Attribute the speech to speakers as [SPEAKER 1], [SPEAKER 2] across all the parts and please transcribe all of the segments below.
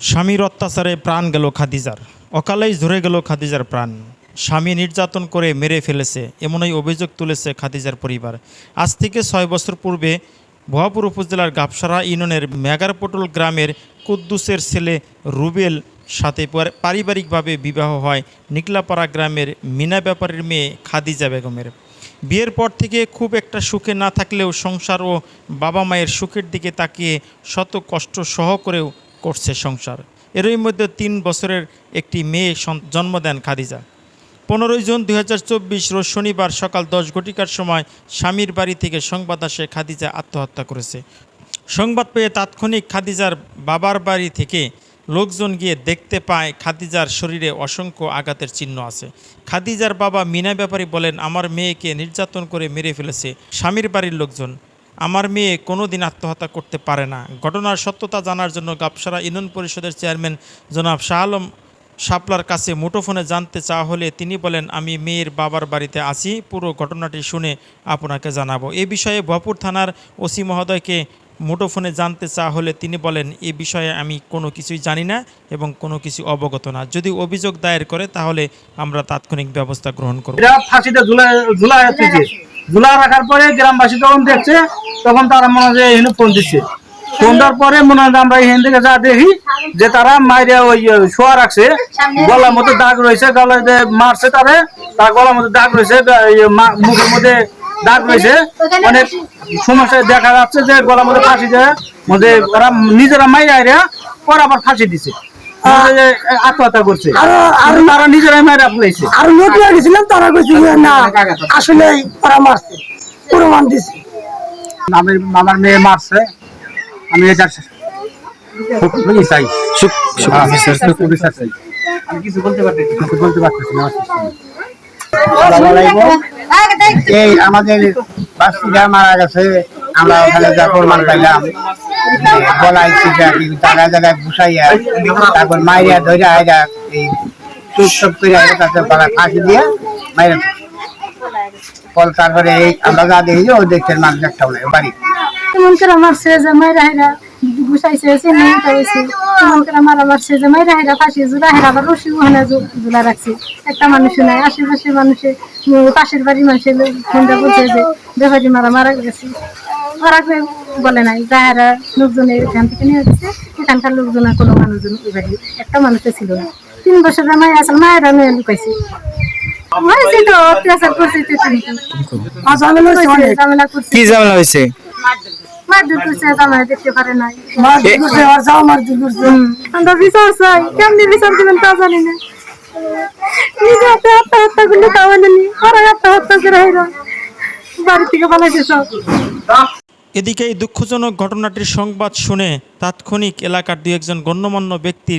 [SPEAKER 1] স্বামীর অত্যাচারে প্রাণ গেল খাদিজার। অকালেই ঝরে গেল খাদিজার প্রাণ। স্বামী নির্যাতন করে মেরে ফেলেছে, এমনই অভিযোগ তুলেছে খাদিজার পরিবার। আজ থেকে ছয় বছর পূর্বে ভুয়াপুর উপজেলার গাবসারা ইউনিয়নের মেগারপটল গ্রামের কুদ্দুসের ছেলে রুবেল সাথে পারিবারিকভাবে বিবাহ হয় নিকলাপাড়া গ্রামের মিনা ব্যাপারের মেয়ে খাদিজা বেগমের। বিয়ের পর থেকে খুব একটা সুখে না থাকলেও সংসার ও বাবা মায়ের সুখের দিকে তাকিয়ে শত কষ্ট সহ করেও করছে সংসার। এরই মধ্যে তিন বছরের একটি মেয়ে জন্ম দেন খাদিজা। পনেরোই জুন দুই রোজ শনিবার সকাল দশ ঘটিকার সময় স্বামীর বাড়ি থেকে সংবাদ আসে খাদিজা আত্মহত্যা করেছে। সংবাদ পেয়ে তাৎক্ষণিক খাদিজার বাবার বাড়ি থেকে লোকজন গিয়ে দেখতে পায় খাদিজার শরীরে অসংখ্য আঘাতের চিহ্ন আছে। খাদিজার বাবা মিনা ব্যাপারী বলেন, আমার মেয়েকে নির্যাতন করে মেরে ফেলেছে স্বামীর বাড়ির লোকজন। আমার মেয়ে কোনো দিন আত্মহত্যা করতে পারে না। ঘটনার সত্যতা জানার জন্য গাবসারা ইউনিয়ন পরিষদের চেয়ারম্যান জনাব শাহ আলম শাপলার কাছে মুঠোফোনে জানতে চাওয়া হলে তিনি বলেন, আমি মেয়ের বাবার বাড়িতে আছি, পুরো ঘটনাটি শুনে আপনাকে জানাব। এ বিষয়ে ভপুর থানার ওসি মহোদয়কে মুঠোফোনে জানতে চাওয়া হলে তিনি বলেন, এ বিষয়ে আমি কোনো কিছুই জানি না এবং কোনো কিছু অবগত না। যদি অভিযোগ দায়ের করে, তাহলে আমরা তাৎক্ষণিক ব্যবস্থা গ্রহণ করব।
[SPEAKER 2] ফাঁসিতে ঝুলা ঝুলা ঝুলা রাখার পরে গ্রামবাসী যখন দেখছে তখন তারা মনে হয় এখানে ফোন দিচ্ছে ফোন দেওয়ার পরে মনে হয় আমরা এখান থেকে যা দেখি যে তারা মাইরে ওই শোয়া রাখছে। গলার মধ্যে দাগ রয়েছে গলায় মারছে তারে তার গলার মধ্যে দাগ রয়েছে মুখের মধ্যে দাগ রয়েছে। অনেক সমস্যায় দেখা যাচ্ছে যে গলার মধ্যে ফাঁসি দেয় মধ্যে তারা নিজেরা মাইরে আইরা পরে আবার ফাঁসি দিছে। আত্মহত্যা করছে। আর তারা নিজেরাই মাইরা
[SPEAKER 3] আর গেছিলাম তারা কইছে যে না আসলে তারা মারছে প্রমাণ দিছে।
[SPEAKER 2] আমার আমার মেয়ে মারছে। আমি এটা চাই। হ্যাঁ, চাই। আমি কিছু বলতে পারতেছি কিছু বলতে পারতেছি না
[SPEAKER 4] এই আমাদের বাস্তিটা মারা গেছে। আমরা ওখানে যা প্রমাণ পাইলাম গলায় চিটা জায়গায় জায়গায় ঘুষাইয়া তারপর মাইয়া ধরে আইরা এই চুপ চুপ করে গলায় ফাঁসি দিয়ে মাইরা তারপরে এই আমরা যা দেখি ওই দেখছেন মানুষ বাড়ি।
[SPEAKER 5] আবার রাখছে। একটা মানুষ নাই আশেপাশে মানুষে পাশের বাড়ির মানুষের মারা গেছে। বলে নাই যাহারা লোকজনের এখান থেকে নিয়ে গেছে এখানকার লোকজনের কোনো মানুষজন একটা মানুষও ছিল না। তিন বছরের মায় আসল মায়েরা মেয়ে লুকাইছে। হয়েছে তো অত্যাচার করছে তো তুমি তো।
[SPEAKER 3] আর ঝামেলা হয়েছে অনেক।
[SPEAKER 5] ঝামেলা করছে।
[SPEAKER 6] কি ঝামেলা হয়েছে?
[SPEAKER 5] মারধর করছে জামাই দেখতে পারে নাই।
[SPEAKER 3] মারধর করছে আর যাও মারধর করছে।
[SPEAKER 5] আমরা বিচার চাই। কেমনি বিচার দিবেন তা জানি না। নিজে হাতে আত্মহত্যা করলে তাও জানি ওরা আত্মহত্যা করে হেরা বাড়ি থেকে পালাইছে সব
[SPEAKER 1] এদিকে এই দুঃখজনক ঘটনাটির সংবাদ শুনে তাৎক্ষণিক এলাকার দু একজন গণ্যমান্য ব্যক্তি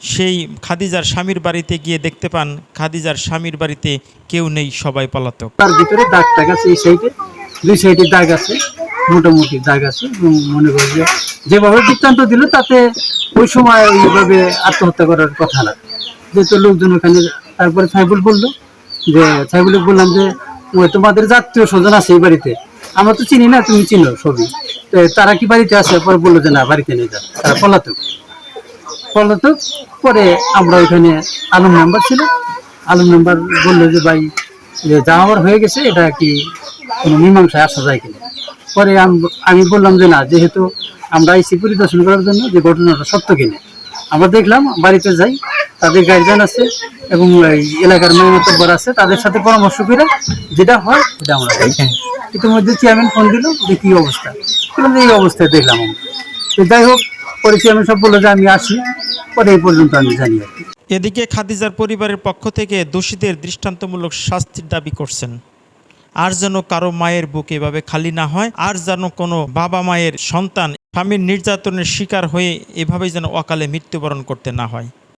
[SPEAKER 1] সেই খাদিজার স্বামীর বাড়িতে গিয়ে দেখতে পান, খাদিজার স্বামীর বাড়িতে কেউ নেই, সবাই পলাতক।
[SPEAKER 2] তার ভিতরে দাগ টাগ আছে, এই সাইডে। দুই সাইডে দাগ আছে, মোটামুটি দাগ আছে। মনে করি যে যেভাবে বৃত্তান্ত দিল, তাতে ওই সময় ওইভাবে আত্মহত্যা করার কথা না। যেহেতু লোকজন ওখানে, তারপরে সাইবুল বলল যে সাইবুলকে বললাম যে তোমাদের জাতীয় স্বজন আছে এই বাড়িতে। আমরা তো চিনি না, তুমি চিনো সবই। তো তারা কি বাড়িতে আছে? পরে বলল যে, না, বাড়িতে নিয়ে যান তারা পলাতক। পলাতক পরে আমরা ওইখানে আলম নাম্বার ছিল আলম নাম্বার বলল যে, ভাই যে আমার হয়ে গেছে, এটা কি কোনো মীমাংসায় আসা যায় কিনা? পরে আম- বললাম যে, না, যেহেতু আমরা আইসি পরিদর্শন করার জন্য, যে ঘটনাটা সত্য কিনা। আমরা দেখলাম, বাড়িতে যাই, তাদের গার্জিয়ান আছে এবং এলাকার মেয়র আছে, তাদের সাথে পরামর্শ করে যেটা হয়, সেটা আমরা করি। ইতিমধ্যে চেয়ারম্যান ফোন দিল যে, কি অবস্থা? এই অবস্থায় দেখলাম আমরা। যাই হোক পরে আমি সব বলল যে আমি আসি। পরে এই পর্যন্ত আমি জানি
[SPEAKER 1] এদিকে খাদিজার পরিবারের পক্ষ থেকে দোষীদের দৃষ্টান্তমূলক শাস্তির দাবি করছেন। আর যেন কারও মায়ের বুক এভাবে খালি না হয়, আর যেন কোনো বাবা মায়ের সন্তান স্বামীর নির্যাতনের শিকার হয়ে এভাবে যেন অকালে মৃত্যুবরণ করতে না হয়।